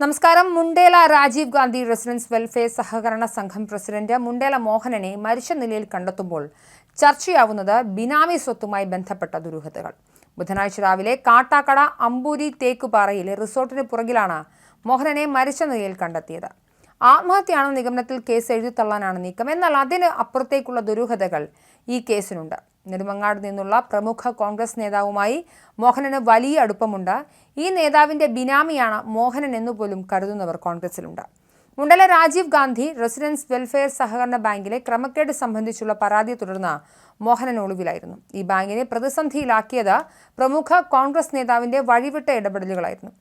നമസ്കാരം. Mundela Rajiv Gandhi residents welfare സഹകരണ സംഘം പ്രസിഡന്റ് മുണ്ടേല മോഹനനെ മരിച്ച നിലയിൽ കണ്ടെത്തുമ്പോൾ ചർച്ചയാവുന്നത് ബിനാമി സ്വത്തുമായി ബന്ധപ്പെട്ട ദുരൂഹതകൾ. ബുധനാഴ്ച രാവിലെ കാട്ടാക്കട അമ്പൂരി തേക്കുപാറയിലെ റിസോർട്ടിന് പുറകിലാണ് മോഹനനെ മരിച്ച നിലയിൽ കണ്ടെത്തിയത്. ആത്മഹത്യയാണെന്ന നിഗമനത്തിൽ കേസ് എഴുതിത്തള്ളാനാണ് നീക്കം. എന്നാൽ അതിന് അപ്പുറത്തേക്കുള്ള ദുരൂഹതകൾ ഈ കേസിനുണ്ട്. നെടുമങ്ങാട് നിന്നുള്ള പ്രമുഖ കോൺഗ്രസ് നേതാവുമായി മോഹനന് വലിയ അടുപ്പമുണ്ട്. ഈ നേതാവിന്റെ ബിനാമിയാണ് മോഹനൻ എന്നുപോലും കരുതുന്നവർ കോൺഗ്രസിലുണ്ട്. മുണ്ടല രാജീവ് ഗാന്ധി റെസിഡൻസ് വെൽഫെയർ സഹകരണ ബാങ്കിലെ ക്രമക്കേട് സംബന്ധിച്ചുള്ള പരാതിയെ തുടർന്ന് മോഹനൻ ഒളിവിലായിരുന്നു. ഈ ബാങ്കിനെ പ്രതിസന്ധിയിലാക്കിയത് പ്രമുഖ കോൺഗ്രസ് നേതാവിന്റെ വഴിവിട്ട ഇടപെടലുകളായിരുന്നു.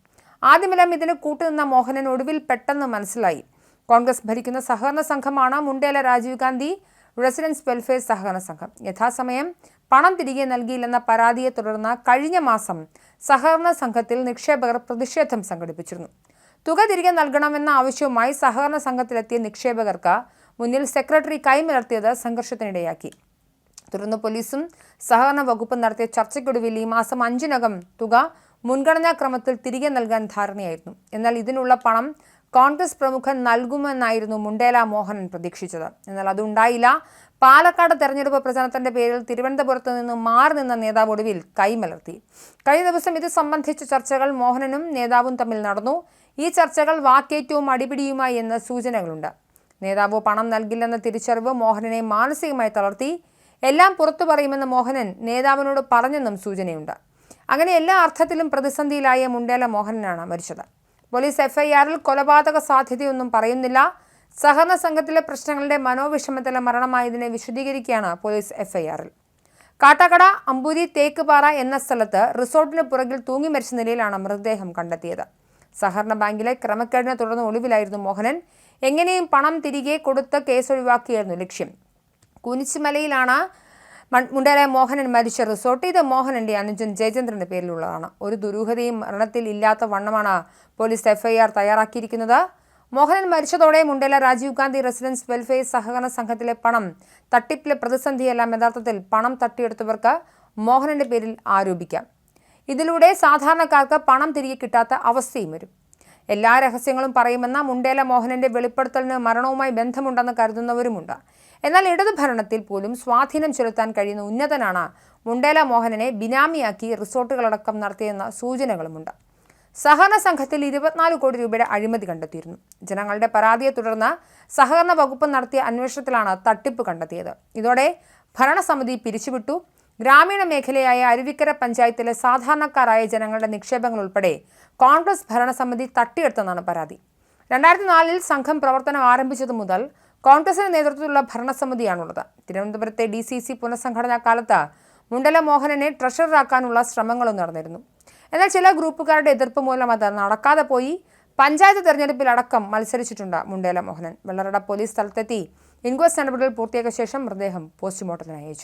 ആദ്യമെല്ലാം ഇതിന് കൂട്ടുനിന്ന മോഹനൻ ഒടുവിൽ പെട്ടെന്ന് മനസ്സിലായി. കോൺഗ്രസ് ഭരിക്കുന്ന സഹകരണ സംഘമാണ് മുണ്ടേല രാജീവ് ഗാന്ധി. റെസിഡൻസ് വെൽഫെയർ സഹകരണ സംഘം. യഥാസമയം പണം തിരികെ നൽകിയില്ലെന്ന പരാതിയെ തുടർന്ന് കഴിഞ്ഞ മാസം സഹകരണ സംഘത്തിൽ നിക്ഷേപകർ പ്രതിഷേധം സംഘടിപ്പിച്ചിരുന്നു. തുക തിരികെ നൽകണമെന്ന ആവശ്യവുമായി സഹകരണ സംഘത്തിലെത്തിയ നിക്ഷേപകർക്ക് മുന്നിൽ സെക്രട്ടറി കൈമലർത്തിയത് സംഘർഷത്തിനിടയാക്കി. തുടർന്ന് പോലീസും സഹകരണ വകുപ്പും നടത്തിയ ചർച്ചയ്ക്കൊടുവിൽ ഈ മാസം അഞ്ചിനകം തുക മുൻഗണനാക്രമത്തിൽ തിരികെ നൽകാൻ ധാരണയായിരുന്നു. എന്നാൽ ഇതിനുള്ള പണം കോൺഗ്രസ് പ്രമുഖൻ നൽകുമെന്നായിരുന്നു മുണ്ടേല മോഹനൻ പ്രതീക്ഷിച്ചത്. എന്നാൽ അതുണ്ടായില്ല. പാലക്കാട് തെരഞ്ഞെടുപ്പ് പ്രചരണത്തിന്റെ പേരിൽ തിരുവനന്തപുരത്ത് നിന്ന് മാറി നിന്ന നേതാവ് ഒടുവിൽ കൈമലർത്തി. കഴിഞ്ഞ ദിവസം ഇത് സംബന്ധിച്ച ചർച്ചകൾ മോഹനനും നേതാവും തമ്മിൽ നടന്നു. ഈ ചർച്ചകൾ വാക്കേറ്റവും അടിപിടിയുമായി എന്ന സൂചനകളുണ്ട്. നേതാവ് പണം നൽകില്ലെന്ന തിരിച്ചറിവ് മോഹനനെ മാനസികമായി തളർത്തി. എല്ലാം പുറത്തു പറയുമെന്ന് മോഹനൻ നേതാവിനോട് പറഞ്ഞെന്നും സൂചനയുണ്ട്. അങ്ങനെ എല്ലാ അർത്ഥത്തിലും പ്രതിസന്ധിയിലായ മുണ്ടേല മോഹനനാണ് മരിച്ചത്. പോലീസ് എഫ്ഐആറിൽ കൊലപാതക സാധ്യതയൊന്നും പറയുന്നില്ല. സഹകരണ സംഘത്തിലെ പ്രശ്നങ്ങളുടെ മനോവിഷമത്തിലെ മരണമായതിനെ വിശദീകരിക്കുകയാണ് പോലീസ് എഫ്ഐആറിൽ. കാട്ടാക്കട അമ്പൂരി തേക്കുപാറ എന്ന സ്ഥലത്ത് റിസോർട്ടിന് പുറകിൽ തൂങ്ങി മരിച്ച നിലയിലാണ് മൃതദേഹം കണ്ടെത്തിയത്. സഹകരണ ബാങ്കിലെ ക്രമക്കേടിനെ തുടർന്ന് ഒളിവിലായിരുന്നു മോഹനൻ. എങ്ങനെയും പണം തിരികെ കൊടുത്ത് കേസ് ഒഴിവാക്കിയായിരുന്നു ലക്ഷ്യം. കുനിച്ചുമലയിലാണ് മുണ്ടേല മോഹനൻ മരിച്ച റിസോർട്ട് ഇത് മോഹനന്റെ അനുജൻ ജയചന്ദ്രന്റെ പേരിലുള്ളതാണ്. ഒരു ദുരൂഹതയും മരണത്തിൽ ഇല്ലാത്ത വണ്ണമാണ് പോലീസ് എഫ്ഐആർ തയ്യാറാക്കിയിരിക്കുന്നത്. മോഹനൻ മരിച്ചതോടെ മുണ്ടേല രാജീവ് ഗാന്ധി റെസിഡൻസ് വെൽഫെയർ സഹകരണ സംഘത്തിലെ പണം തട്ടിപ്പിലെ പ്രതിസന്ധിയെല്ലാം യഥാർത്ഥത്തിൽ പണം തട്ടിയെടുത്തവർക്ക് മോഹനന്റെ പേരിൽ ആരോപിക്കാം. ഇതിലൂടെ സാധാരണക്കാർക്ക് പണം തിരികെ കിട്ടാത്ത അവസ്ഥയും വരും. എല്ലാ രഹസ്യങ്ങളും പറയുമെന്ന മുണ്ടേല മോഹനന്റെ വെളിപ്പെടുത്തലിന് മരണവുമായി ബന്ധമുണ്ടെന്ന് കരുതുന്നവരുമുണ്ട്. എന്നാൽ ഇടതു ഭരണത്തിൽ പോലും സ്വാധീനം ചെലുത്താൻ കഴിയുന്ന ഉന്നതനാണ് മുണ്ടേല മോഹനനെ ബിനാമിയാക്കി റിസോർട്ടുകളടക്കം നടത്തിയെന്ന സൂചനകളുമുണ്ട്. സഹകരണ സംഘത്തിൽ ഇരുപത്തിനാല് കോടി രൂപയുടെ അഴിമതി കണ്ടെത്തിയിരുന്നു. ജനങ്ങളുടെ പരാതിയെ തുടർന്ന് സഹകരണ വകുപ്പ് നടത്തിയ അന്വേഷണത്തിലാണ് തട്ടിപ്പ് കണ്ടെത്തിയത്. ഇതോടെ ഭരണസമിതി പിരിച്ചുവിട്ടു. ഗ്രാമീണ മേഖലയായ അരുവിക്കര പഞ്ചായത്തിലെ സാധാരണക്കാരായ ജനങ്ങളുടെ നിക്ഷേപങ്ങൾ ഉൾപ്പെടെ കോൺഗ്രസ് ഭരണസമിതി തട്ടിയെടുത്തെന്നാണ് പരാതി. രണ്ടായിരത്തി നാലിൽ സംഘം പ്രവർത്തനം ആരംഭിച്ചതു മുതൽ കോൺഗ്രസിന്റെ നേതൃത്വത്തിലുള്ള ഭരണസമിതിയാണുള്ളത്. തിരുവനന്തപുരത്തെ ഡി സി സി പുനഃസംഘടനാ കാലത്ത് മുണ്ടല മോഹനനെ ട്രഷററാക്കാനുള്ള ശ്രമങ്ങളും നടന്നിരുന്നു. എന്നാൽ ചില ഗ്രൂപ്പുകാരുടെ എതിർപ്പ് മൂലം അത് നടക്കാതെ പോയി പഞ്ചായത്ത് തെരഞ്ഞെടുപ്പിലടക്കം മത്സരിച്ചിട്ടുണ്ട് മുണ്ടേല മോഹനൻ. വെള്ളറട പോലീസ് സ്ഥലത്തെത്തി ഇൻക്വസ്റ്റ് നടപടികൾ പൂർത്തിയാക്കിയ ശേഷം മൃതദേഹം പോസ്റ്റ്മോർട്ടത്തിന് അയച്ചു.